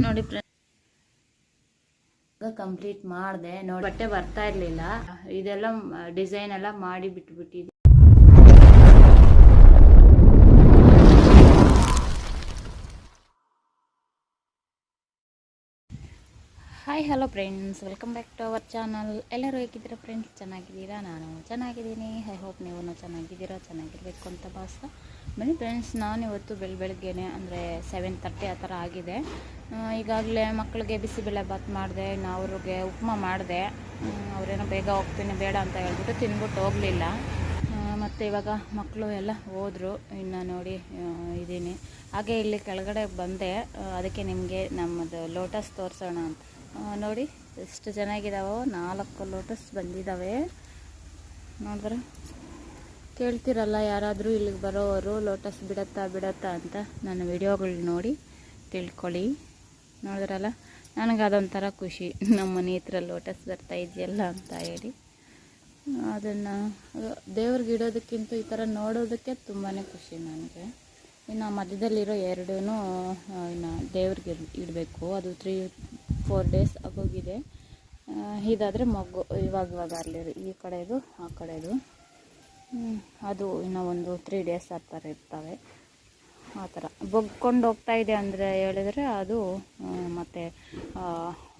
ನೋಡಿ ಕಂಪ್ಲೀಟ್ ಮಾಡಿದೆ. ನೋಡಿ ಬಟ್ಟೆ ಬರ್ತಾ ಇರಲಿಲ್ಲ. ಇದೆಲ್ಲ ಡಿಸೈನ್ ಎಲ್ಲ ಮಾಡಿ ಬಿಟ್ಬಿಟ್ಟಿದ್ದೆ. Hi hello friends welcome back to our channel ಎಲ್ಲರೂ ಹೇಗಿದ್ದೀರಾ ಫ್ರೆಂಡ್ಸ್ ಚೆನ್ನಾಗಿದ್ದೀರಾ? ನಾನು ಚೆನ್ನಾಗಿದ್ದೀನಿ. ಐ ಹೋಪ್ ನೀವು ಚೆನ್ನಾಗಿದ್ದೀರಾ? ಚೆನ್ನಾಗಿರ್ಬೇಕು ಅಂತ ಭಾಸ ಬನ್ನಿ ಫ್ರೆಂಡ್ಸ್ ನಾನು ಇವತ್ತು ಬೆಳ ಬೆಳಗ್ಗೆನೆ, ಅಂದರೆ ಸೆವೆನ್ ಥರ್ಟಿ ಆ ಥರ ಆಗಿದೆ. ಈಗಾಗಲೇ ಮಕ್ಕಳಿಗೆ ಬಿಸಿಬೇಳೆ ಬಾತ್ ಮಾಡಿದೆ ಇನ್ನು ಅವ್ರಿಗೆ ಉಪ್ಮಾ ಮಾಡಿದೆ. ಅವರೇನೋ ಬೇಗ ಹೋಗ್ತೀನಿ, ಬೇಡ ಅಂತ ಹೇಳ್ಬಿಟ್ಟು ತಿಂದ್ಬಿಟ್ಟು ಹೋಗಲಿಲ್ಲ. ಮತ್ತು ಇವಾಗ ಮಕ್ಕಳು ಎಲ್ಲ ಹೋದರು. ಇನ್ನು ನೋಡಿ ಇದ್ದೀನಿ. ಹಾಗೆ ಇಲ್ಲಿ ಕೆಳಗಡೆ ಬಂದೆ. ಅದಕ್ಕೆ ನಿಮಗೆ ನಮ್ಮದು ಲೋಟಸ್ ತೋರಿಸೋಣ ಅಂತ. ನೋಡಿ, ಎಷ್ಟು ಚೆನ್ನಾಗಿದಾವೋ, ನಾಲ್ಕು ಲೋಟಸ್ ಬಂದಿದ್ದಾವೆ ನೋಡಿದ್ರೆ? ಕೇಳ್ತಿರಲ್ಲ ಯಾರಾದರೂ ಇಲ್ಲಿಗೆ ಬರೋವರು ಲೋಟಸ್ ಬಿಡತ್ತಾ ಬಿಡತ್ತಾ ಅಂತ ನನ್ನ ವಿಡಿಯೋಗಳು ನೋಡಿ, ತಿಳ್ಕೊಳ್ಳಿ. ನೋಡಿದ್ರಲ್ಲ? ನನಗೆ ಅದೊಂಥರ ಖುಷಿ. ನಮ್ಮ ಮನೆ ಹತ್ರ ಲೋಟಸ್ ಬರ್ತಾ ಇದೆಯಲ್ಲ ಅಂತ ಹೇಳಿ. ಅದನ್ನು ದೇವ್ರಿಗೆ ಇಡೋದಕ್ಕಿಂತ ಈ ಥರ ನೋಡೋದಕ್ಕೆ ತುಂಬಾ ಖುಷಿ ನನಗೆ. ಇನ್ನು ಮಧ್ಯದಲ್ಲಿರೋ ಎರಡೂ ಇನ್ನು ದೇವ್ರಿಗೆ ಇಡಬೇಕು. ಅದು ತ್ರೀ ಫೋರ್ ಡೇಸ್ ಆಗೋಗಿದೆ. ಇದಾದರೆ ಮಗು ಇವಾಗ ಇವಾಗ ಅಲ್ಲಿ ಈ ಕಡೆದು, ಆ ಕಡೆದು. ಅದು ಇನ್ನು ಒಂದು ತ್ರೀ ಡೇಸ್ ಆ ಥರ ಇರ್ತವೆ. ಆ ಥರ. ಬಗ್ಕೊಂಡು ಹೋಗ್ತಾ ಇದೆ ಅಂದರೆ ಹೇಳಿದ್ರೆ ಅದು ಮತ್ತು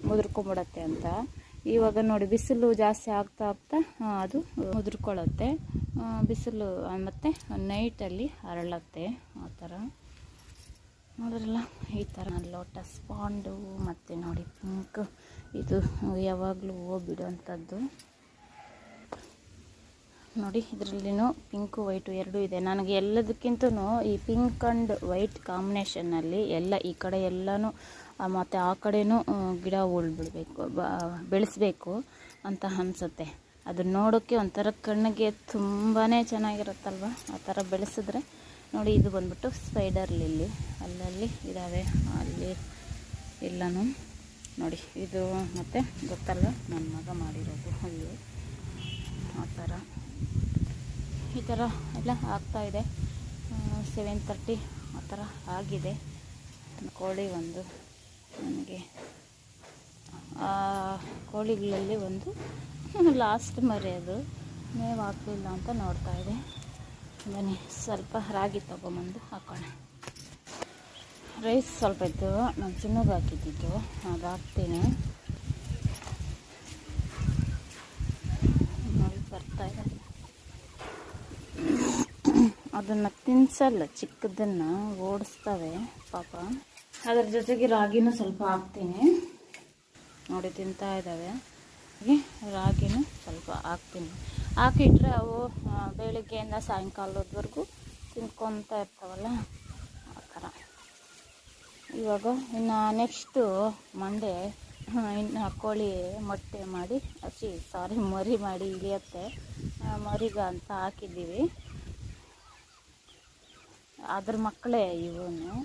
ಮುದುರ್ಕೊಂಬಿಡತ್ತೆ ಅಂತ. ಇವಾಗ ನೋಡಿ, ಬಿಸಿಲು ಜಾಸ್ತಿ ಆಗ್ತಾ ಆಗ್ತಾ ಅದು ಉದುರ್ಕೊಳ್ಳುತ್ತೆ ಬಿಸಿಲು ಮತ್ತು ನೈಟಲ್ಲಿ ಅರಳತ್ತೆ, ಆ ಥರ. ನೋಡಿದ್ರಲ್ಲ ಈ ಥರ. ಲೋಟಸ್ ಪಾಂಡು ಮತ್ತು ನೋಡಿ ಪಿಂಕ್ ಇದು ಯಾವಾಗಲೂ ಹೂವು ಬಿಡುವಂಥದ್ದು ನೋಡಿ, ಇದರಲ್ಲಿನೂ ಪಿಂಕು ವೈಟು ಎರಡೂ ಇದೆ. ನನಗೆ ಎಲ್ಲದಕ್ಕಿಂತನೂ ಈ ಪಿಂಕ್ ಆ್ಯಂಡ್ ವೈಟ್ ಕಾಂಬಿನೇಷನ್ನಲ್ಲಿ ಎಲ್ಲ, ಈ ಕಡೆ ಎಲ್ಲನೂ ಮತ್ತು ಆ ಕಡೆನೂ ಆ, ಗಿಡ ಉಳ್ಬಿಡ್ಬೇಕು ಬೆಳೆಸ್ಬೇಕು ಅಂತ ಅನಿಸುತ್ತೆ. ಅದನ್ನ ನೋಡೋಕ್ಕೆ ಒಂಥರ ಕಣ್ಣಿಗೆ ತುಂಬಾ ಚೆನ್ನಾಗಿರುತ್ತಲ್ವ? ಆ ಥರ ಬೆಳೆಸಿದ್ರೆ ನೋಡಿ ಇದು ಬಂದ್ಬಿಟ್ಟು ಸ್ಪೈಡರ್ ಲಿಲ್ಲಿ ಅಲ್ಲಲ್ಲಿ ಇದ್ದಾವೆ ಅಲ್ಲಿ ಎಲ್ಲನೂ ನೋಡಿ ಇದು ಮತ್ತು ಗೊತ್ತಲ್ಲ ನನ್ನ ಮಗ ಮಾಡಿರೋದು ಅಲ್ಲಿ. ಆ ಥರ. ಈ ಥರ ಎಲ್ಲ ಆಗ್ತಾಯಿದೆ ಸೆವೆನ್ ತರ್ಟಿ ಆ ಥರ ಆಗಿದೆ. ಕೋಳಿ ಒಂದು ನನಗೆ. ಆ ಕೋಳಿಗಳಲ್ಲಿ ಒಂದು ಲಾಸ್ಟ್ ಮರಿ ಅದು. ಮೇವು ಹಾಕಲಿಲ್ಲ ಅಂತ ನೋಡ್ತಾ ಇದೆ. ಬನ್ನಿ, ಸ್ವಲ್ಪ ರಾಗಿ ತೊಗೊಂಬಂದು ಹಾಕೋಣ. ರೈಸ್ ಸ್ವಲ್ಪ ಇತ್ತು, ನಾನು ಚಿನ್ನಗೆ ಹಾಕಿದ್ದಿದ್ದು ಅದು ಹಾಕ್ತೀನಿ. ಬರ್ತಾ ಇದೆ. ಅದನ್ನು ತಿನ್ಸಲ್ಲ, ಚಿಕ್ಕದನ್ನು ಓಡಿಸ್ತವೆ, ಪಾಪ. ಅದ್ರ ಜೊತೆಗೆ ರಾಗಿನೂ ಸ್ವಲ್ಪ ಹಾಕ್ತೀನಿ. ನೋಡಿ ತಿಂತಾ ಇದ್ದಾವೆ. ರಾಗಿನೂ ಸ್ವಲ್ಪ ಹಾಕ್ತೀನಿ. ಹಾಕಿಟ್ರೆ ಅವು ಬೆಳಗ್ಗೆಯಿಂದ ಸಾಯಂಕಾಲದವರೆಗೂ ತಿನ್ಕೊತಾ ಇರ್ತಾವಲ್ಲ, ಆ ಥರ. ಇವಾಗ ಇನ್ನು ನೆಕ್ಸ್ಟು ಮಂಡೆ ಇನ್ನು ಕೋಳಿ ಮೊಟ್ಟೆ ಮಾಡಿ ಹಸಿ ಸಾರಿ, ಮರಿ ಮಾಡಿ ಇಳಿಯತ್ತೆ ಮರಿಗ ಅಂತ ಹಾಕಿದ್ದೀವಿ. ಅದ್ರ ಮಕ್ಕಳೇ ಇವನು.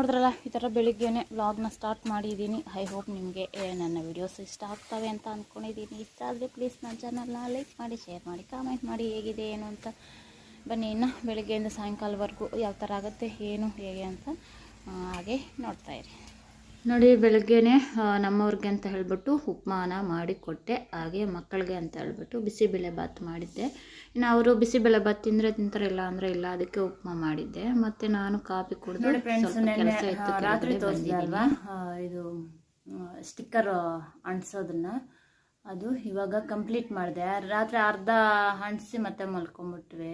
ನೋಡಿದ್ರಲ್ಲ, ಈ ಥರ ಬೆಳಿಗ್ಗೆನೆ ವ್ಲಾಗ್ನ ಸ್ಟಾರ್ಟ್ ಮಾಡಿದ್ದೀನಿ. ಐ ಹೋಪ್ ನಿಮಗೆ ನನ್ನ ವೀಡಿಯೋಸ್ ಇಷ್ಟ ಆಗ್ತವೆ ಅಂತ ಅಂದ್ಕೊಂಡಿದ್ದೀನಿ ಇಷ್ಟ ಆದರೆ ಪ್ಲೀಸ್ ನನ್ನ ಚಾನಲ್ನ ಲೈಕ್ ಮಾಡಿ ಶೇರ್ ಮಾಡಿ ಕಾಮೆಂಟ್ ಮಾಡಿ ಹೇಗಿದೆ, ಏನು ಅಂತ ಬನ್ನಿ. ಇನ್ನು ಬೆಳಗ್ಗೆಯಿಂದ ಸಾಯಂಕಾಲವರೆಗೂ ಯಾವ ಥರ ಆಗುತ್ತೆ, ಏನು, ಹೇಗೆ ಅಂತ ಹಾಗೆ ನೋಡ್ತಾ ಇರಿ. ನೋಡಿ ಬೆಳಗ್ಗೆನೆ ನಮ್ಮವ್ರಿಗೆ ಅಂತ ಹೇಳ್ಬಿಟ್ಟು ಉಪ್ಮಾನ ಮಾಡಿ ಕೊಟ್ಟೆ ಹಾಗೆ ಮಕ್ಕಳಿಗೆ ಅಂತ ಹೇಳ್ಬಿಟ್ಟು ಬಿಸಿಬೇಳೆ ಬಾತ್ ಮಾಡಿದ್ದೆ. ಇನ್ನು ಅವರು ಬಿಸಿಬೇಳೆ ಬಾತ್ ತಿಂದರೆ ತಿಂತಾರೆ ಇಲ್ಲ ಅಂದರೆ ಇಲ್ಲ ಅದಕ್ಕೆ ಉಪ್ಮಾ ಮಾಡಿದ್ದೆ. ಮತ್ತೆ ನಾನು ಕಾಫಿ ಕುಡಿದು ಸ್ವಲ್ಪ ಕೆಲಸ ಇತ್ತು ರಾತ್ರಿ ಅಲ್ವಾ ಇದು ಸ್ಟಿಕ್ಕರ್ ಅಂಟಿಸೋದನ್ನ. ಅದು ಇವಾಗ ಕಂಪ್ಲೀಟ್ ಮಾಡಿದೆ. ರಾತ್ರಿ ಅರ್ಧ ಅಂಟಿಸಿ ಮತ್ತೆ ಮಲ್ಕೊಂಬಿಟ್ವಿ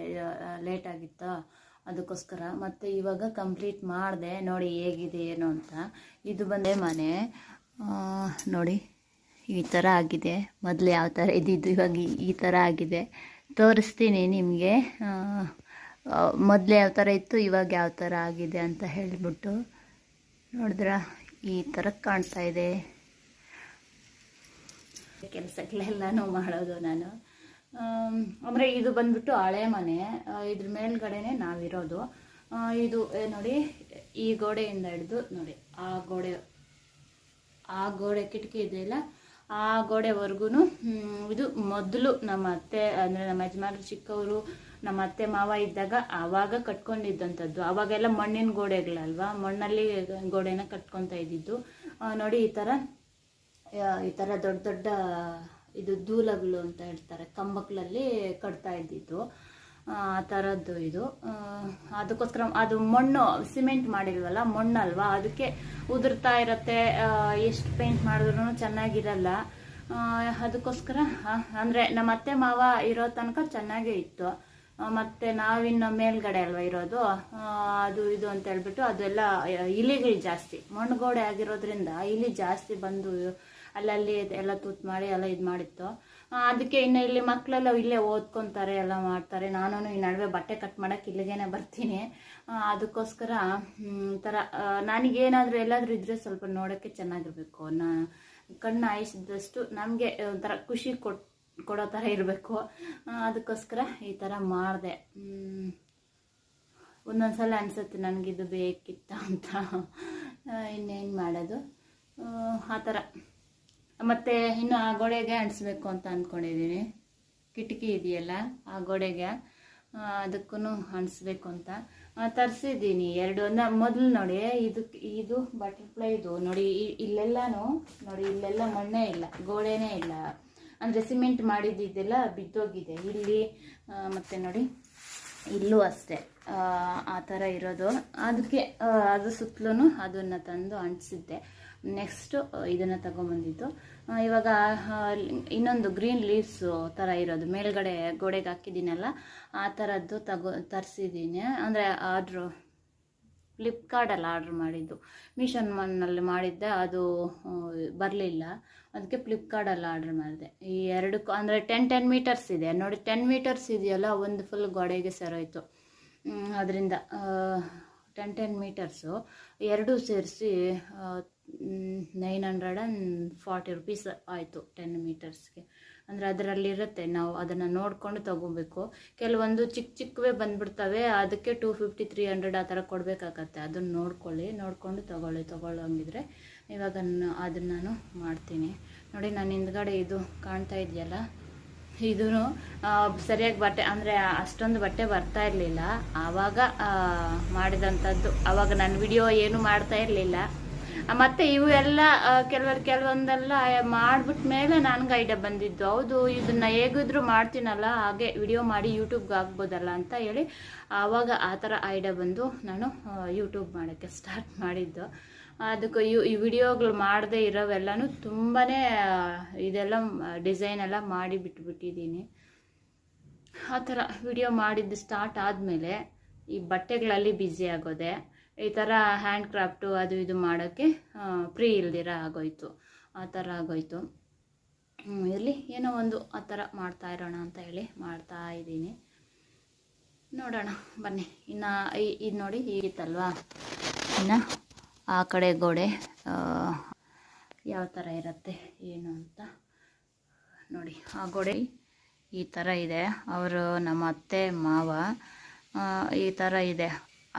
ಲೇಟ್ ಆಗಿತ್ತು. ಅದಕ್ಕೋಸ್ಕರ ಮತ್ತು ಇವಾಗ ಕಂಪ್ಲೀಟ್ ಮಾಡಿದೆ. ನೋಡಿ ಹೇಗಿದೆ, ಏನು ಅಂತ. ಇದು ಬಂದೆ ಮನೆ. ನೋಡಿ, ಈ ಥರ ಆಗಿದೆ. ಮೊದಲು ಯಾವ ಥರ ಇದ್ದಿದ್ದು, ಇವಾಗ ಈ- ಥರ ಆಗಿದೆ. ತೋರಿಸ್ತೀನಿ ನಿಮಗೆ. ಮೊದಲು ಯಾವ ಥರ ಇತ್ತು, ಇವಾಗ ಯಾವ ಥರ ಆಗಿದೆ ಅಂತ ಹೇಳಿಬಿಟ್ಟು. ನೋಡಿದ್ರ? ಈ ಥರ ಕಾಣ್ತಾ ಇದೆ. ಕೆಲಸಗಳೆಲ್ಲನೂ ಮಾಡೋದು ನಾನು. ಅಂದರೆ ಇದು ಬಂದ್ಬಿಟ್ಟು ಹಳೆ ಮನೆ. ಇದ್ರ ಮೇಲ್ಗಡೆನೆ ನಾವಿರೋದು. ಇದು ನೋಡಿ, ಈ ಗೋಡೆಯಿಂದ ಹಿಡಿದು ನೋಡಿ, ಆ ಗೋಡೆ ಆ ಗೋಡೆ ಕಿಟಕಿ ಇದೆಯಲ್ಲ ಆ ಗೋಡೆವರೆಗೂ ಇದು ಮೊದಲು ನಮ್ಮ ಅತ್ತೆ, ಅಂದರೆ ನಮ್ಮ ಯಜಮಾನರು ಚಿಕ್ಕವರು, ನಮ್ಮ ಅತ್ತೆ ಮಾವ ಇದ್ದಾಗ ಆವಾಗ ಕಟ್ಕೊಂಡಿದ್ದಂಥದ್ದು. ಆವಾಗೆಲ್ಲ ಮಣ್ಣಿನ ಗೋಡೆಗಳಲ್ವಾ? ಮಣ್ಣಲ್ಲಿ ಗೋಡೆನ ಕಟ್ಕೊತಾ ಇದ್ದಿದ್ದು. ನೋಡಿ, ಈ ಥರ ಈ ಥರ ದೊಡ್ಡ ದೊಡ್ಡ ಇದು ದೂಲಗಳು ಅಂತ ಹೇಳ್ತಾರೆ. ಕಂಬಗಳಲ್ಲಿ ಕಟ್ತಾ ಇದ್ದಿದ್ದು, ಆ ಥರದ್ದು ಇದು. ಅದಕ್ಕೋಸ್ಕರ ಅದು ಮಣ್ಣು, ಸಿಮೆಂಟ್ ಮಾಡಿಲ್ವಲ್ಲ, ಮಣ್ಣಲ್ವಾ? ಅದಕ್ಕೆ ಉದುರ್ತಾ ಇರತ್ತೆ. ಎಷ್ಟು ಪೇಂಟ್ ಮಾಡಿದ್ರು ಚೆನ್ನಾಗಿರಲ್ಲ. ಅದಕ್ಕೋಸ್ಕರ ಅಂದರೆ ನಮ್ಮ ಅತ್ತೆ ಮಾವ ಇರೋ ತನಕ ಚೆನ್ನಾಗೇ ಇತ್ತು. ಮತ್ತೆ ನಾವಿನ್ನು ಮೇಲ್ಗಡೆ ಅಲ್ವಾ ಇರೋದು? ಅದು ಇದು ಅಂತ ಹೇಳ್ಬಿಟ್ಟು ಅದೆಲ್ಲ, ಇಲಿಗಳು ಜಾಸ್ತಿ. ಮಣ್ಣುಗೋಡೆ ಆಗಿರೋದ್ರಿಂದ ಇಲಿ ಜಾಸ್ತಿ ಬಂದು ಅಲ್ಲಲ್ಲಿ ಎಲ್ಲ ತೂತ್ ಮಾಡಿ ಎಲ್ಲ ಇದು ಮಾಡಿತ್ತು. ಅದಕ್ಕೆ ಇನ್ನು ಇಲ್ಲಿ ಮಕ್ಕಳೆಲ್ಲ ಇಲ್ಲೇ ಓದ್ಕೊಂತಾರೆ, ಎಲ್ಲ ಮಾಡ್ತಾರೆ. ನಾನು ಈ ನಡುವೆ ಬಟ್ಟೆ ಕಟ್ ಮಾಡೋಕೆ ಇಲ್ಲಿಗೇನೆ ಬರ್ತೀನಿ. ಅದಕ್ಕೋಸ್ಕರ ಥರ ನನಗೇನಾದರೂ ಎಲ್ಲಾದರೂ ಇದ್ದರೆ ಸ್ವಲ್ಪ ನೋಡೋಕ್ಕೆ ಚೆನ್ನಾಗಿರಬೇಕು. ನಾ, ಕಣ್ಣು ಆಯಿಸಿದಷ್ಟು ನಮಗೆ ಒಂಥರ ಖುಷಿ ಕೊಟ್, ಕೊಡೋ ಥರ ಇರಬೇಕು. ಅದಕ್ಕೋಸ್ಕರ ಈ ಥರ ಮಾಡಿದೆ. ಒಂದೊಂದ್ಸಲ ಅನಿಸುತ್ತೆ ನನಗಿದು ಬೇಕಿತ್ತ ಅಂತ. ಇನ್ನೇನು ಮಾಡೋದು? ಆ ಥರ ಮತ್ತು ಇನ್ನು ಆ ಗೋಡೆಗೆ ಅಂಟಿಸ್ಬೇಕು ಅಂತ ಅಂದ್ಕೊಂಡಿದ್ದೀನಿ ಕಿಟಕಿ ಇದೆಯಲ್ಲ ಆ ಗೋಡೆಗೆ ಅದಕ್ಕೂ ಅಂಟಿಸ್ಬೇಕು ಅಂತ. ತರಿಸಿದ್ದೀನಿ ಎರಡು ಮೊದಲು ನೋಡಿ ಇದು ಇದು ಬಟರ್ಫ್ಲೈದು ನೋಡಿ ಇಲ್ಲೆಲ್ಲನೂ ನೋಡಿ ಇಲ್ಲೆಲ್ಲ ಮಣ್ಣೇ ಇಲ್ಲ ಗೋಡೆನೇ ಇಲ್ಲ. ಅಂದರೆ ಸಿಮೆಂಟ್ ಮಾಡಿದ್ದಿದ್ದೆಲ್ಲ ಬಿದ್ದೋಗಿದೆ. ಇಲ್ಲಿ ಮತ್ತು ನೋಡಿ ಇಲ್ಲೂ ಅಷ್ಟೇ ಆ, ಥರ ಇರೋದು. ಅದಕ್ಕೆ ಅದು ಸುತ್ತಲೂ ಅದನ್ನು ತಂದು ಅಂಟಿಸಿದ್ದೆ. ನೆಕ್ಸ್ಟು ಇದನ್ನು ತಗೊಂಬಂದಿದ್ದು. ಆ, ಇವಾಗ ಇನ್ನೊಂದು ಗ್ರೀನ್ ಲೀವ್ಸ್ ಥರ ಇರೋದು. ಮೇಲ್ಗಡೆ ಗೋಡೆಗೆ ಹಾಕಿದ್ದೀನಲ್ಲ ಆ ಥರದ್ದು ತಗೋ ತರಿಸಿದ್ದೀನಿ. ಅಂದರೆ ಆರ್ಡ್ರು ಫ್ಲಿಪ್ಕಾರ್ಟಲ್ಲಿ ಆರ್ಡ್ರ್ ಮಾಡಿದ್ದು. ಮಿಷನ್ ಮನ್ನಲ್ಲಿ ಮಾಡಿದ್ದೆ ಅದು ಬರಲಿಲ್ಲ. ಅದಕ್ಕೆ ಫ್ಲಿಪ್ಕಾರ್ಟಲ್ಲಿ ಆರ್ಡ್ರ್ ಮಾಡಿದೆ. ಈ ಎರಡಕ್ಕೂ ಅಂದರೆ ಟೆನ್ ಟೆನ್ ಮೀಟರ್ಸ್ ಇದೆ. ನೋಡಿ ಟೆನ್ ಮೀಟರ್ಸ್ ಇದೆಯಲ್ಲ ಒಂದು ಫುಲ್ ಗೋಡೆಗೆ ಸರೋಯ್ತು. ಅದರಿಂದ ಟೆನ್ ಟೆನ್ ಮೀಟರ್ಸು ಎರಡೂ ಸೇರಿಸಿ nine hundred and forty rupees ಆಯಿತು ಟೆನ್ ಮೀಟರ್ಸ್ಗೆ. ಅಂದರೆ ಅದರಲ್ಲಿರುತ್ತೆ, ನಾವು ಅದನ್ನು ನೋಡಿಕೊಂಡು ತೊಗೋಬೇಕು. ಕೆಲವೊಂದು ಚಿಕ್ಕ ಚಿಕ್ಕವೇ ಬಂದುಬಿಡ್ತವೆ, ಅದಕ್ಕೆ ಟೂ ಫಿಫ್ಟಿ, ತ್ರೀ ಹಂಡ್ರೆಡ್ ಆ ಥರ ಕೊಡಬೇಕಾಗತ್ತೆ. ಅದನ್ನು ನೋಡ್ಕೊಳ್ಳಿ, ನೋಡಿಕೊಂಡು ತೊಗೊಳ್ಳಿ ತೊಗೊಳ್ಳೋಂಗಿದ್ರೆ ಇವಾಗ ನಾನು ಅದನ್ನು ನಾನು ಮಾಡ್ತೀನಿ. ನೋಡಿ, ನಾನು ಹಿಂದ್ಗಡೆ ಇದು ಕಾಣ್ತಾ ಇದೆಯಲ್ಲ? ಇದೂ ಸರಿಯಾಗಿ ಬಟ್ಟೆ, ಅಂದರೆ ಅಷ್ಟೊಂದು ಬಟ್ಟೆ ಬರ್ತಾ ಇರಲಿಲ್ಲ. ಆವಾಗ ಮಾಡಿದಂಥದ್ದು. ಆವಾಗ ನಾನು ವಿಡಿಯೋ ಏನು ಮಾಡ್ತಾ ಇರಲಿಲ್ಲ. ಮತ್ತೆ ಇವು ಎಲ್ಲ ಕೆಲವರು ಕೆಲವೊಂದೆಲ್ಲ ಮಾಡ್ಬಿಟ್ಟ ಮೇಲೆ ನನ್ಗೆ ಐಡಿಯಾ ಬಂದಿದ್ದು. ಹೌದು, ಇದನ್ನ ಹೇಗಿದ್ರು ಮಾಡ್ತೀನಲ್ಲ, ಹಾಗೆ ವಿಡಿಯೋ ಮಾಡಿ ಯೂಟ್ಯೂಬ್ಗೆ ಹಾಕ್ಬೋದಲ್ಲ ಅಂತ ಹೇಳಿ ಆವಾಗ ಆ ಥರ ಐಡಿಯಾ ಬಂದು ನಾನು ಯೂಟ್ಯೂಬ್ ಮಾಡೋಕ್ಕೆ ಸ್ಟಾರ್ಟ್ ಮಾಡಿದ್ದು. ಅದಕ್ಕೆ ಯು ಈ ವಿಡಿಯೋಗಳು ಮಾಡದೇ ಇರೋವೆಲ್ಲನೂ ತುಂಬಾ ಇದೆಲ್ಲ ಡಿಸೈನ್ ಎಲ್ಲ ಮಾಡಿ ಬಿಟ್ಬಿಟ್ಟಿದ್ದೀನಿ. ಆ ಥರ ವಿಡಿಯೋ ಮಾಡಿದ್ದು ಸ್ಟಾರ್ಟ್ ಆದಮೇಲೆ ಈ ಬಟ್ಟೆಗಳಲ್ಲಿ ಬ್ಯುಸಿ ಆಗೋದೆ ಈ ಥರ ಹ್ಯಾಂಡ್ ಕ್ರಾಫ್ಟು ಅದು ಇದು ಮಾಡೋಕ್ಕೆ ಫ್ರೀ ಇಲ್ದಿರ ಆಗೋಯ್ತು. ಆ ಥರ ಆಗೋಯ್ತು. ಇರಲಿ, ಏನೋ ಒಂದು ಆ ಥರ ಮಾಡ್ತಾ ಇರೋಣ ಅಂತ ಹೇಳಿ ಮಾಡ್ತಾ ಇದ್ದೀನಿ. ನೋಡೋಣ, ಬನ್ನಿ. ಇನ್ನು ಇದು ನೋಡಿ ಹೀಗಿತ್ತಲ್ವಾ? ಇನ್ನು ಆ ಕಡೆ ಗೋಡೆ ಯಾವ ಥರ ಇರುತ್ತೆ, ಏನು ಅಂತ ನೋಡಿ. ಆ ಗೋಡೆ ಈ ಥರ ಇದೆ. ಅವರು ನಮ್ಮ ಅತ್ತೆ, ಮಾವ ಈ ಥರ ಇದೆ.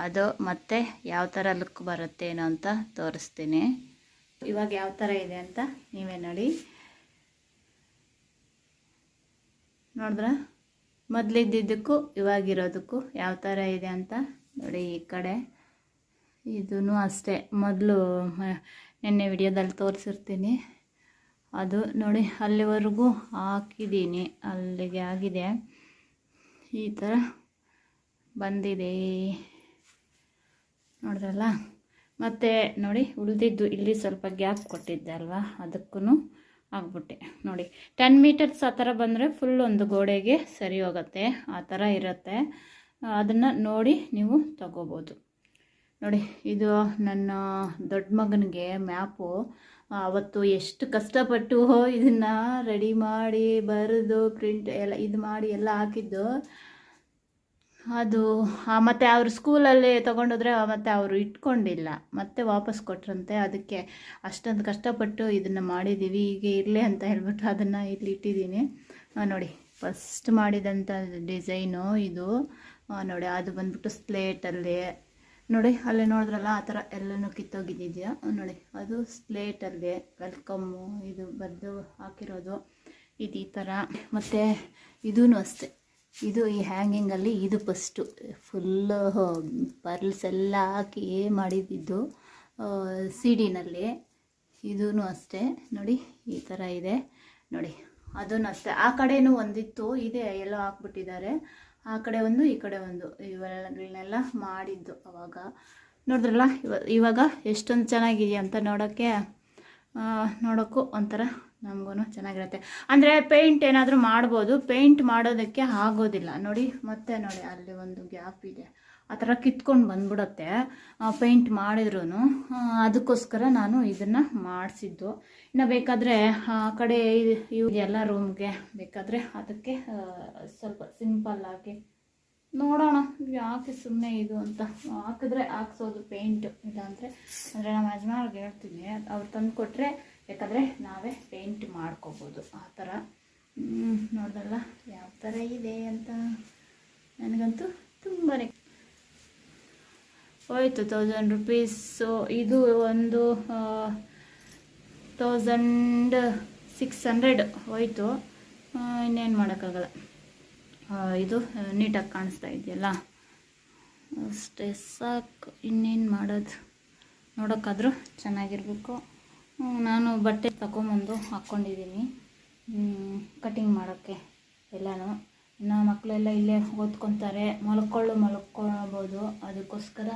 ಅದು ಮತ್ತೆ ಯಾವ ಥರ ಲುಕ್ ಬರುತ್ತೆ ಏನೋ ಅಂತ ತೋರಿಸ್ತೀನಿ. ಇವಾಗ ಯಾವ ಥರ ಇದೆ ಅಂತ ನೀವೇ ನೋಡಿ. ನೋಡಿದ್ರ? ಮೊದಲಿದ್ದಿದ್ದಕ್ಕೂ ಇವಾಗಿರೋದಕ್ಕೂ ಯಾವ ಥರ ಇದೆ ಅಂತ ನೋಡಿ ಈ ಕಡೆ. ಇದೂ ಅಷ್ಟೇ. ಮೊದಲು ನಿನ್ನೆ ವಿಡಿಯೋದಲ್ಲಿ ತೋರಿಸಿರ್ತೀನಿ. ಅದು ನೋಡಿ ಅಲ್ಲಿವರೆಗೂ ಹಾಕಿದ್ದೀನಿ. ಅಲ್ಲಿಗೆ ಆಗಿದೆ. ಈ ಥರ ಬಂದಿದೆ. ನೋಡಿದ್ರಲ್ಲ? ಮತ್ತು ನೋಡಿ, ಉಳಿದಿದ್ದು ಇಲ್ಲಿ ಸ್ವಲ್ಪ ಗ್ಯಾಪ್ ಕೊಟ್ಟಿದ್ದೆ ಅಲ್ವಾ? ಅದಕ್ಕೂ ಆಗ್ಬಿಟ್ಟೆ. ನೋಡಿ ಟೆನ್ ಮೀಟರ್ಸ್ ಆ ಥರ ಬಂದರೆ ಫುಲ್ ಒಂದು ಗೋಡೆಗೆ ಸರಿ ಹೋಗುತ್ತೆ. ಆ ಥರ ಇರುತ್ತೆ. ಅದನ್ನು ನೋಡಿ ನೀವು ತಗೋಬೋದು. ನೋಡಿ, ಇದು ನನ್ನ ದೊಡ್ಡ ಮಗನಿಗೆ ಮ್ಯಾಪು. ಅವತ್ತು ಎಷ್ಟು ಕಷ್ಟಪಟ್ಟು ಇದನ್ನು ರೆಡಿ ಮಾಡಿ, ಬರೆದು ಪ್ರಿಂಟ್ ಎಲ್ಲ, ಇದು ಮಾಡಿ ಎಲ್ಲ ಹಾಕಿದ್ದು. ಅದು ಮತ್ತೆ ಅವರು ಸ್ಕೂಲಲ್ಲಿ ತೊಗೊಂಡೋದ್ರೆ ಮತ್ತೆ ಅವರು ಇಟ್ಕೊಂಡಿಲ್ಲ. ಮತ್ತೆ ವಾಪಸ್ ಕೊಟ್ರಂತೆ. ಅದಕ್ಕೆ ಅಷ್ಟೊಂದು ಕಷ್ಟಪಟ್ಟು ಇದನ್ನು ಮಾಡಿದ್ದೀವಿ. ಈಗ ಇರಲಿ ಅಂತ ಹೇಳ್ಬಿಟ್ಟು ಅದನ್ನು ಇಲ್ಲಿ ಇಟ್ಟಿದ್ದೀನಿ. ನೋಡಿ ಫಸ್ಟ್ ಮಾಡಿದಂಥ ಡಿಸೈನು ಇದು. ನೋಡಿ, ಅದು ಬಂದ್ಬಿಟ್ಟು ಸ್ಲೇಟಲ್ಲಿ. ನೋಡಿ, ಅಲ್ಲಿ ನೋಡಿದ್ರಲ್ಲ, ಆ ಥರ ಎಲ್ಲನೂ ಕಿತ್ತೋಗಿದ್ದಿದೆಯಾ? ನೋಡಿ, ಅದು ಸ್ಲೇಟಲ್ಲಿ. ವೆಲ್ಕಮ್ಮು, ಇದು ಬರೆದು ಹಾಕಿರೋದು. ಇದು ಈ ಥರ. ಮತ್ತು ಇದೂ ಅಷ್ಟೆ. ಇದು ಈ ಹ್ಯಾಂಗಿಂಗಲ್ಲಿ ಇದು ಫಸ್ಟು ಫುಲ್ಲು ಪರ್ಲ್ಸ್ ಎಲ್ಲ ಹಾಕಿ ಮಾಡಿದ್ದು ಸಿ ಡಿನಲ್ಲಿ ಇದೂ ಅಷ್ಟೇ. ನೋಡಿ, ಈ ಥರ ಇದೆ. ನೋಡಿ ಅದನ್ನು ಅಷ್ಟೇ. ಆ ಕಡೆಯೂ ಒಂದಿತ್ತು, ಇದೆ ಎಲ್ಲ ಹಾಕ್ಬಿಟ್ಟಿದ್ದಾರೆ. ಆ ಕಡೆ ಒಂದು, ಈ ಕಡೆ ಒಂದು. ಇವೆಲ್ಲಗಳನ್ನೆಲ್ಲ ಮಾಡಿದ್ದು ಅವಾಗ. ನೋಡಿದ್ರಲ್ಲ, ಇವ, ಇವಾಗ ಎಷ್ಟೊಂದು ಚೆನ್ನಾಗಿದೆಯಾ ಅಂತ ನೋಡೋಕ್ಕೆ ನೋಡೋಕ್ಕೂ ಒಂಥರ ನಮಗೂ ಚೆನ್ನಾಗಿರುತ್ತೆ. ಅಂದರೆ ಪೇಂಟ್ ಏನಾದರೂ ಮಾಡ್ಬೋದು ಪೇಂಟ್ ಮಾಡೋದಕ್ಕೆ ಆಗೋದಿಲ್ಲ. ನೋಡಿ, ಮತ್ತೆ ನೋಡಿ, ಅಲ್ಲಿ ಒಂದು ಗ್ಯಾಪ್ ಇದೆ. ಆ ಥರ ಕಿತ್ಕೊಂಡು ಬಂದ್ಬಿಡುತ್ತೆ ಪೇಂಟ್ ಮಾಡಿದ್ರು ಅದಕ್ಕೋಸ್ಕರ ನಾನು ಇದನ್ನು ಮಾಡಿಸಿದ್ದು. ಇನ್ನು ಬೇಕಾದರೆ, ಆ, ಕಡೆ ಇವು ಎಲ್ಲ ರೂಮ್ಗೆ ಬೇಕಾದರೆ ಅದಕ್ಕೆ ಸ್ವಲ್ಪ ಸಿಂಪಲ್ ಆಗಿ ನೋಡೋಣ. ಯಾಕೆ ಸುಮ್ಮನೆ ಇದು ಅಂತ. ಹಾಕಿದ್ರೆ ಹಾಕ್ಸೋದು ಪೇಂಟ್ ಇಲ್ಲ ಅಂದರೆ ನಮ್ಮ ಯಜಮಾನ್ರಿಗೆ ಹೇಳ್ತೀನಿ, ಅವ್ರು ತಂದು ಕೊಟ್ಟರೆ ಬೇಕಾದರೆ ನಾವೇ ಪೇಂಟ್ ಮಾಡ್ಕೋಬೋದು. ಆ ಥರ ನೋಡ್ದಲ್ಲ, ಯಾವ ಥರ ಇದೆ ಅಂತ ನನಗಂತೂ ತುಂಬಾ ಹೋಯ್ತು ತೌಸಂಡ್ ರುಪೀಸು ಇದು ಒಂದು ತೌಸಂಡ್ ಸಿಕ್ಸ್ ಹಂಡ್ರೆಡ್ ಹೋಯ್ತು. ಇನ್ನೇನು ಮಾಡೋಕ್ಕಾಗಲ್ಲ. ಇದು ನೀಟಾಗಿ ಕಾಣಿಸ್ತಾ ಇದೆಯಲ್ಲ? ಅಷ್ಟೇ ಸಾಕು. ಇನ್ನೇನು ಮಾಡೋದು? ನೋಡೋಕ್ಕಾದರೂ ಚೆನ್ನಾಗಿರ್ಬೇಕು. ನಾನು ಬಟ್ಟೆ ತಗೊಂಬಂದು ಹಾಕ್ಕೊಂಡಿದ್ದೀನಿ. ಕಟಿಂಗ್ ಮಾಡೋಕ್ಕೆ ಎಲ್ಲನೂ. ಇನ್ನು ಮಕ್ಕಳೆಲ್ಲ ಇಲ್ಲೇ ಓದ್ಕೊತಾರೆ. ಮಲ್ಕೊಳ್ಳು, ಮಲ್ಕೊಳ್ಬೋದು. ಅದಕ್ಕೋಸ್ಕರ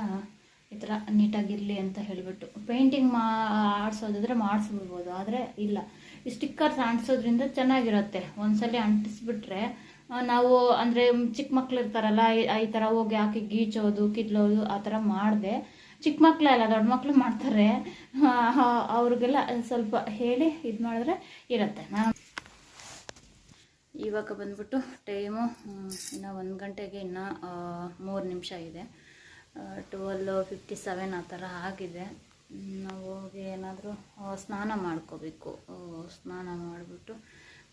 ಈ ಥರ ನೀಟಾಗಿರಲಿ ಅಂತ ಹೇಳಿಬಿಟ್ಟು. ಪೇಂಟಿಂಗ್ ಮಾ, ಆಡಿಸೋದಿದ್ರೆ ಮಾಡಿಸ್ಬಿಡ್ಬೋದು, ಆದರೆ ಇಲ್ಲ. ಈ ಸ್ಟಿಕ್ಕರ್ಸ್ ಅಂಟಿಸೋದ್ರಿಂದ ಚೆನ್ನಾಗಿರುತ್ತೆ. ಒಂದ್ಸಲಿ ಅಂಟಿಸ್ಬಿಟ್ರೆ ನಾವು ಅಂದರೆ ಚಿಕ್ಕ ಮಕ್ಳು ಇರ್ತಾರಲ್ಲ ಈ- ಥರ ಹೋಗಿ ಹಾಕಿ ಗೀಚೋದು ಕಿದ್ಲೋದು ಆ ಥರ ಮಾಡಿದೆ. ಚಿಕ್ಕ ಮಕ್ಕಳೆಲ್ಲ ದೊಡ್ಡ ಮಕ್ಕಳು ಮಾಡ್ತಾರೆ. ಅವ್ರಿಗೆಲ್ಲ ಸ್ವಲ್ಪ ಹೇಳಿ ಇದು ಮಾಡಿದ್ರೆ ಇರುತ್ತೆ. ಮ್ಯಾಮ್, ಇವಾಗ ಬಂದ್ಬಿಟ್ಟು ಟೈಮು ಇನ್ನು ಒಂದು ಗಂಟೆಗೆ ಇನ್ನು ಮೂರು ನಿಮಿಷ ಇದೆ. ಟ್ವೆಲ್ ಫಿಫ್ಟಿ ಸೆವೆನ್ ಆ ಥರ ಆಗಿದೆ. ನಾವು ಹೋಗಿ ಏನಾದರೂ ಸ್ನಾನ ಮಾಡ್ಕೋಬೇಕು. ಸ್ನಾನ ಮಾಡಿಬಿಟ್ಟು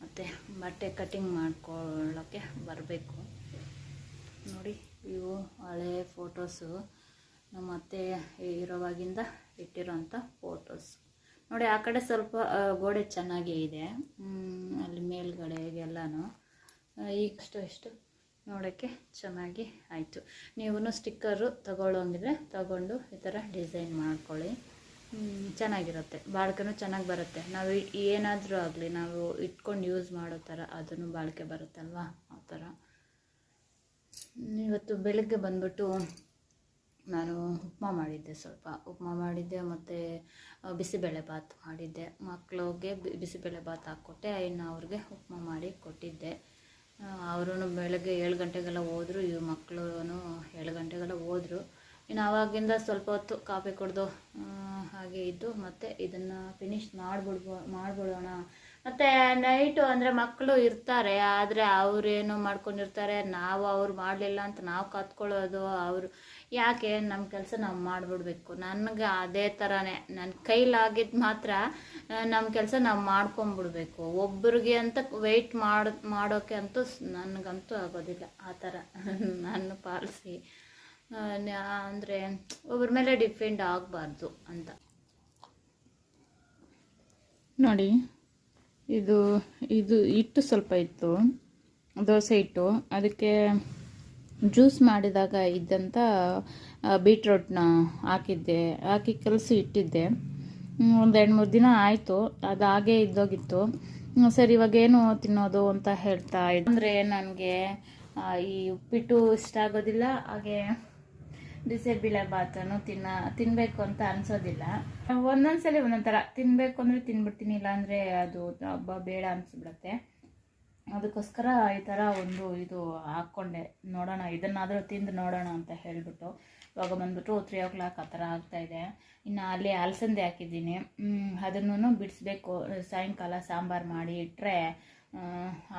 ಮತ್ತು ಬಟ್ಟೆ ಕಟಿಂಗ್ ಮಾಡ್ಕೊಳ್ಳೋಕ್ಕೆ ಬರಬೇಕು. ನೋಡಿ, ಇವು ಹಳೆ ಫೋಟೋಸು ನಮ್ಮ ಅತ್ತೆ ಇರೋವಾಗಿಂದ ಇಟ್ಟಿರೋಂಥ ಫೋಟೋಸ್ ನೋಡಿ, ಆ ಕಡೆ ಸ್ವಲ್ಪ ಗೋಡೆ ಚೆನ್ನಾಗೇ ಇದೆ. ಅಲ್ಲಿ ಅಲ್ಲಿ ಮೇಲ್ಗಡೆಗೆಲ್ಲನೂ. ಈಗಷ್ಟು ಎಷ್ಟು ನೋಡೋಕ್ಕೆ ಚೆನ್ನಾಗಿ ಆಯಿತು. ನೀವು ಸ್ಟಿಕ್ಕರು ತಗೊಳ್ಳೋಂಗಿದ್ರೆ ತಗೊಂಡು ಈ ಥರ ಡಿಸೈನ್ ಮಾಡ್ಕೊಳ್ಳಿ. ಚೆನ್ನಾಗಿರುತ್ತೆ. ಬಾಳ್ಕೆನೂ ಚೆನ್ನಾಗಿ ಬರುತ್ತೆ. ನಾವು ಏನಾದರೂ ಆಗಲಿ, ನಾವು ಇಟ್ಕೊಂಡು ಯೂಸ್ ಮಾಡೋ ಥರ ಅದನ್ನು ಬಾಳಿಕೆ ಬರುತ್ತಲ್ವಾ? ಆ ಥರ. ಇವತ್ತು ಬೆಳಗ್ಗೆ ಬಂದ್ಬಿಟ್ಟು ನಾನು ಉಪ್ಮಾ ಮಾಡಿದ್ದೆ ಸ್ವಲ್ಪ. ಉಪ್ಮಾ ಮಾಡಿದ್ದೆ, ಮತ್ತು ಬಿಸಿಬೇಳೆ ಭಾತ್ ಮಾಡಿದ್ದೆ. ಮಕ್ಕಳಿಗೆ ಬಿಸಿಬೇಳೆ ಭಾತ್ ಹಾಕ್ಕೊಟ್ಟೆ, ಇನ್ನು ಅವ್ರಿಗೆ ಉಪ್ಮಾ ಮಾಡಿ ಕೊಟ್ಟಿದ್ದೆ. ಅವರು ಬೆಳಗ್ಗೆ ಏಳು ಗಂಟೆಗೆಲ್ಲ ಹೋದರು, ಇವ್ರ ಮಕ್ಕಳು ಏಳು ಗಂಟೆಗೆಲ್ಲ ಹೋದರು. ಇನ್ನು ಆವಾಗಿಂದ ಸ್ವಲ್ಪ ಹೊತ್ತು ಕಾಫಿ ಕುಡಿದು ಹಾಗೆ ಇದ್ದು, ಮತ್ತೆ ಇದನ್ನು ಫಿನಿಶ್ ಮಾಡಿಬಿಡ್ಬೋ, ಮಾಡಿಬಿಡೋಣ. ಮತ್ತು ನೈಟು ಅಂದರೆ ಮಕ್ಕಳು ಇರ್ತಾರೆ, ಆದರೆ ಅವರೇನು ಮಾಡ್ಕೊಂಡಿರ್ತಾರೆ, ನಾವು ಅವ್ರು ಮಾಡಲಿಲ್ಲ ಅಂತ ನಾವು ಕತ್ಕೊಳ್ಳೋದು, ಅವರು ಯಾಕೆ ನಮ್ಮ ಕೆಲಸ ನಾವು ಮಾಡಿಬಿಡ್ಬೇಕು? ನನಗೆ ಅದೇ ಥರನೇ ನನ್ನ ಕೈಲಾಗಿದ್ದು ಮಾತ್ರ ನಮ್ಮ ಕೆಲಸ ನಾವು ಮಾಡ್ಕೊಂಬಿಡ್ಬೇಕು. ಒಬ್ಬರಿಗೆ ಅಂತ ವೆಯ್ಟ್ ಮಾಡಿ ಮಾಡೋಕ್ಕೆ ಅಂತೂ ನನಗಂತೂ ಆಗೋದಿಲ್ಲ. ಆ ಥರ ನಾನು ಪಾಲಿಸಿ. ಅಂದರೆ ಒಬ್ಬರ ಮೇಲೆ ಡಿಪೆಂಡ್ ಆಗಬಾರ್ದು ಅಂತ. ನೋಡಿ, ಇದು ಇದು ಹಿಟ್ಟು ಸ್ವಲ್ಪ ಇತ್ತು, ದೋಸೆ ಹಿಟ್ಟು ಅದಕ್ಕೆ ಜ್ಯೂಸ್ ಮಾಡಿದಾಗ ಇದ್ದಂಥ ಬೀಟ್ರೋಟ್ನ ಹಾಕಿದ್ದೆ, ಹಾಕಿ ಕಲಸಿ ಇಟ್ಟಿದ್ದೆ. ಒಂದು ಎರಡು ಮೂರು ದಿನ ಆಯಿತು, ಅದು ಹಾಗೇ ಇದ್ದೋಗಿತ್ತು. ಸರಿ, ಇವಾಗ ಏನು ತಿನ್ನೋದು ಅಂತ ಹೇಳ್ತಾ ಇದ್ದೆ ಅಂದರೆ ನನಗೆ ಈ ಉಪ್ಪಿಟ್ಟು ಇಷ್ಟ ಆಗೋದಿಲ್ಲ, ಹಾಗೆ ಭಾತನು ತಿನ್ನ ತಿನ್ನಬೇಕು ಅಂತ ಅನ್ಸೋದಿಲ್ಲ. ಒಂದೊಂದ್ಸಲಿ ಒಂದೊಂದು ಥರ ತಿನ್ನಬೇಕು ಅಂದರೆ ತಿನ್ಬಿಡ್ತೀನಿ, ಇಲ್ಲಾಂದರೆ ಅದು, ಹಬ್ಬ ಬೇಡ ಅನಿಸ್ಬಿಡತ್ತೆ. ಅದಕ್ಕೋಸ್ಕರ ಈ ಥರ ಒಂದು ಇದು ಹಾಕ್ಕೊಂಡೆ. ನೋಡೋಣ, ಇದನ್ನಾದರೂ ತಿಂದು ನೋಡೋಣ ಅಂತ ಹೇಳಿಬಿಟ್ಟು. ಇವಾಗ ಬಂದ್ಬಿಟ್ಟು ತ್ರೀ ಓ ಕ್ಲಾಕ್ ಆ ಥರ ಆಗ್ತಾಯಿದೆ ಇನ್ನು ಅಲ್ಲಿ ಅಲಸಂದೆ ಹಾಕಿದ್ದೀನಿ. ಅದನ್ನು ಬಿಡಿಸ್ಬೇಕು. ಸಾಯಂಕಾಲ ಸಾಂಬಾರು ಮಾಡಿ ಇಟ್ಟರೆ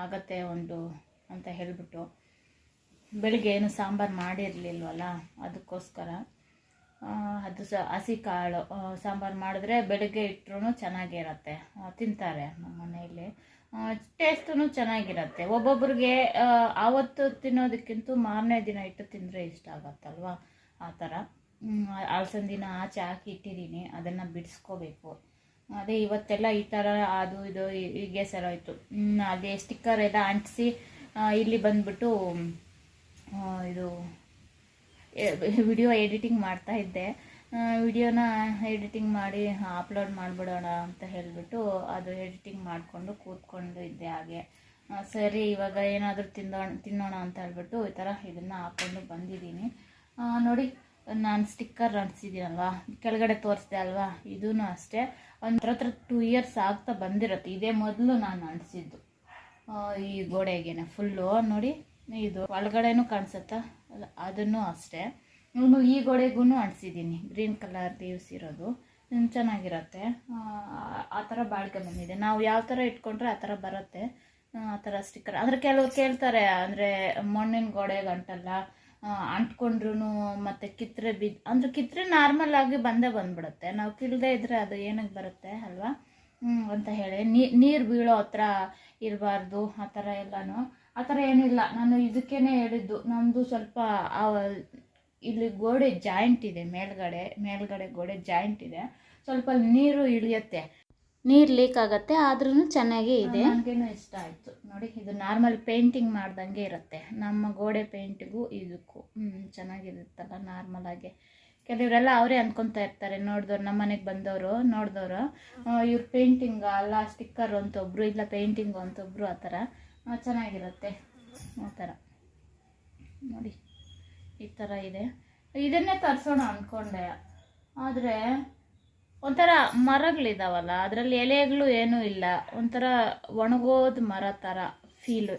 ಆಗತ್ತೆ ಒಂದು ಅಂತ ಹೇಳಿಬಿಟ್ಟು. ಬೆಳಿಗ್ಗೆ ಏನು ಸಾಂಬಾರು ಮಾಡಿರಲಿಲ್ವಲ್ಲ, ಅದಕ್ಕೋಸ್ಕರ. ಅದು ಸಹ ಹಸಿ ಕಾಳು ಸಾಂಬಾರು ಮಾಡಿದ್ರೆ ಬೆಳಗ್ಗೆ ಇಟ್ಟರು ಚೆನ್ನಾಗಿರತ್ತೆ. ತಿಂತಾರೆ ನಮ್ಮ ಮನೆಯಲ್ಲಿ ಟೇಸ್ಟೂ ಚೆನ್ನಾಗಿರತ್ತೆ. ಒಬ್ಬೊಬ್ರಿಗೆ ಆವತ್ತು ತಿನ್ನೋದಕ್ಕಿಂತ ಮಾರನೇ ದಿನ ಇಟ್ಟು ತಿಂದರೆ ಇಷ್ಟ ಆಗತ್ತಲ್ವಾ? ಆ ಥರ. ಅಲ್ಸಂದಿನ ಆಚೆ ಹಾಕಿ ಇಟ್ಟಿದ್ದೀನಿ. ಅದನ್ನು ಬಿಡಿಸ್ಕೋಬೇಕು. ಅದೇ ಇವತ್ತೆಲ್ಲ ಈ ಥರ ಅದು ಇದು ಹೀಗೆ ಸರೋಯ್ತು ಅದೇ ಸ್ಟಿಕ್ಕರ್ ಎಲ್ಲ ಅಂಟಿಸಿ ಇಲ್ಲಿ ಬಂದ್ಬಿಟ್ಟು ಇದು ವಿಡಿಯೋ ಎಡಿಟಿಂಗ್ ಮಾಡ್ತಾ ಇದ್ದೆ. ವಿಡಿಯೋನ ಎಡಿಟಿಂಗ್ ಮಾಡಿ ಅಪ್ಲೋಡ್ ಮಾಡಿಬಿಡೋಣ ಅಂತ ಹೇಳಿಬಿಟ್ಟು ಅದು ಎಡಿಟಿಂಗ್ ಮಾಡಿಕೊಂಡು ಕೂತ್ಕೊಂಡು ಇದ್ದೆ ಹಾಗೆ. ಸರಿ, ಇವಾಗ ಏನಾದರೂ ತಿನ್ನೋಣ ತಿನ್ನೋಣ ಅಂತ ಹೇಳ್ಬಿಟ್ಟು ಈ ಥರ ಇದನ್ನು ಹಾಕ್ಕೊಂಡು ಬಂದಿದ್ದೀನಿ. ನೋಡಿ, ನಾನು ಸ್ಟಿಕ್ಕರ್ ಅಂಟಿಸಿದ್ದೀನಲ್ವಾ? ಕೆಳಗಡೆ ತೋರಿಸ್ದೆ ಅಲ್ವಾ? ಇದೂ ಅಷ್ಟೇ. ಒಂದು ಹತ್ರ ಟೂ ಇಯರ್ಸ್ ಆಗ್ತಾ ಬಂದಿರತ್ತೆ. ಇದೇ ಮೊದಲು ನಾನು ಅಂಟಿಸಿದ್ದು. ಈ ಗೋಡೆಗೇನೆ ಫುಲ್ಲು ನೋಡಿ, ಇದು ಒಳಗಡೆನೂ ಕಾಣಿಸುತ್ತಾ? ಅದನ್ನು ಅಷ್ಟೇ. ಇನ್ನು ಈ ಗೋಡೆಗೂ ಅಂಟಿಸಿದ್ದೀನಿ ಗ್ರೀನ್ ಕಲರ್ ಲೀವ್ಸ್ ಇರೋದು ಚೆನ್ನಾಗಿರತ್ತೆ. ಆ, ಥರ ಬಾಳಿಕೆ ಬಂದಿದೆ. ನಾವು ಯಾವ ಥರ ಇಟ್ಕೊಂಡ್ರೆ ಆ ಥರ ಬರುತ್ತೆ. ಆ, ಥರ ಸ್ಟಿಕ್ಕರ್ ಅಂದರೆ ಕೆಲವ್ರು ಕೇಳ್ತಾರೆ ಅಂದರೆ ಮಣ್ಣಿನ ಗೋಡೆಗೆ ಅಂಟಲ್ಲ ಅಂಟ್ಕೊಂಡ್ರು ಮತ್ತು ಕಿತ್ತರೆ ಬಿದ್ದು ಅಂದರೆ ಕಿತ್ತರೆ ನಾರ್ಮಲ್ ಆಗಿ ಬಂದೇ ಬಂದ್ಬಿಡುತ್ತೆ. ನಾವು ಕಿಲ್ದೇ ಇದ್ದರೆ ಅದು ಏನಕ್ಕೆ ಬರುತ್ತೆ ಅಲ್ವಾ? ಅಂತ ಹೇಳಿ. ನೀರು ಬೀಳೋ ಹತ್ರ ಇರಬಾರ್ದು ಆ ಥರ ಎಲ್ಲನೂ. ಆ ಥರ ಏನಿಲ್ಲ. ನಾನು ಇದಕ್ಕೇನೆ ಹೇಳಿದ್ದು. ನಮ್ಮದು ಸ್ವಲ್ಪ ಇಲ್ಲಿ ಗೋಡೆ ಜಾಯಿಂಟ್ ಇದೆ ಮೇಲ್ಗಡೆ ಮೇಲ್ಗಡೆ ಗೋಡೆ ಜಾಯಿಂಟ್ ಇದೆ. ಸ್ವಲ್ಪ ನೀರು ಇಳಿಯುತ್ತೆ. ನೀರು ಲೀಕ್ ಆಗುತ್ತೆ ಆದ್ರೂ ಚೆನ್ನಾಗೇ ಇದೆ. ನನಗೇನು ಇಷ್ಟ ಆಯಿತು. ನೋಡಿ ಇದು ನಾರ್ಮಲ್ ಪೇಂಟಿಂಗ್ ಮಾಡ್ದಂಗೆ ಇರುತ್ತೆ. ನಮ್ಮ ಗೋಡೆ ಪೇಂಟಿಗೂ ಇದಕ್ಕೂ. ಹ್ಞೂ ಚೆನ್ನಾಗಿರುತ್ತಲ್ಲ ನಾರ್ಮಲ್ ಆಗಿ. ಕೆಲವರೆಲ್ಲ ಅವರೇ ಅಂದ್ಕೊತಾ ಇರ್ತಾರೆ ನೋಡಿದವ್ರು ನಮ್ಮ ಮನೆಗೆ ಬಂದವರು ನೋಡಿದವರು. ಇವ್ರ ಪೇಂಟಿಂಗ್ ಅಲ್ಲ ಸ್ಟಿಕ್ಕರ್ ಅಂತ ಒಬ್ರು ಇಲ್ಲ ಪೇಂಟಿಂಗ್ ಅಂತ ಒಬ್ರು ಆ ಥರ. ಚೆನ್ನಾಗಿರುತ್ತೆ. ಆ ಥರ. ನೋಡಿ. ಈ ಥರ ಇದೆ. ಇದನ್ನೇ ತರಿಸೋಣ ಅಂದ್ಕೊಂಡೆ ಆದರೆ ಒಂಥರ ಮರಗಳಿದಾವಲ್ಲ, ಅದರಲ್ಲಿ ಎಲೆಗಳು ಏನೂ ಇಲ್ಲ. ಒಂಥರ ಒಣಗೋದ ಮರ ಥರ ಫೀಲು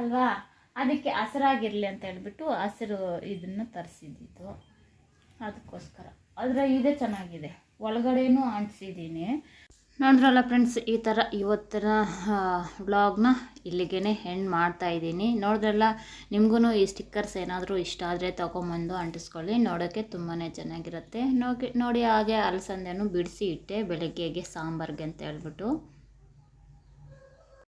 ಅಲ್ವಾ? ಅದಕ್ಕೆ ಹಸಿರಾಗಿರಲಿ ಅಂತ ಹೇಳ್ಬಿಟ್ಟು ಹಸಿರು ಇದನ್ನು ತರಿಸಿದ್ದು. ಅದಕ್ಕೋಸ್ಕರ. ಆದರೆ ಇದೇ ಚೆನ್ನಾಗಿದೆ. ಒಳಗಡೆನೂ ಅಂಟಿಸಿದ್ದೀನಿ. ನೋಡಿದ್ರಲ್ಲ ಫ್ರೆಂಡ್ಸ್, ಈ ಥರ ಇವತ್ತಿನ ವ್ಲಾಗ್ನ ಇಲ್ಲಿಗೆ ಹೆಣ್ಣು ಮಾಡ್ತಾ ಇದ್ದೀನಿ. ನೋಡಿದ್ರಲ್ಲ ನಿಮಗೂ ಈ ಸ್ಟಿಕ್ಕರ್ಸ್ ಏನಾದರೂ ಇಷ್ಟ ಆದರೆ ತೊಗೊಂಬಂದು ಅಂಟಿಸ್ಕೊಳ್ಳಿ. ನೋಡೋಕ್ಕೆ ತುಂಬಾ ಚೆನ್ನಾಗಿರುತ್ತೆ. ನೋಡಿ ನೋಡಿ ಹಾಗೆ ಅಲಸಂದೆನೂ ಬಿಡಿಸಿ ಇಟ್ಟೆ, ಬೆಳಗ್ಗೆಗೆ ಸಾಂಬಾರ್ಗೆ ಅಂತ ಹೇಳ್ಬಿಟ್ಟು.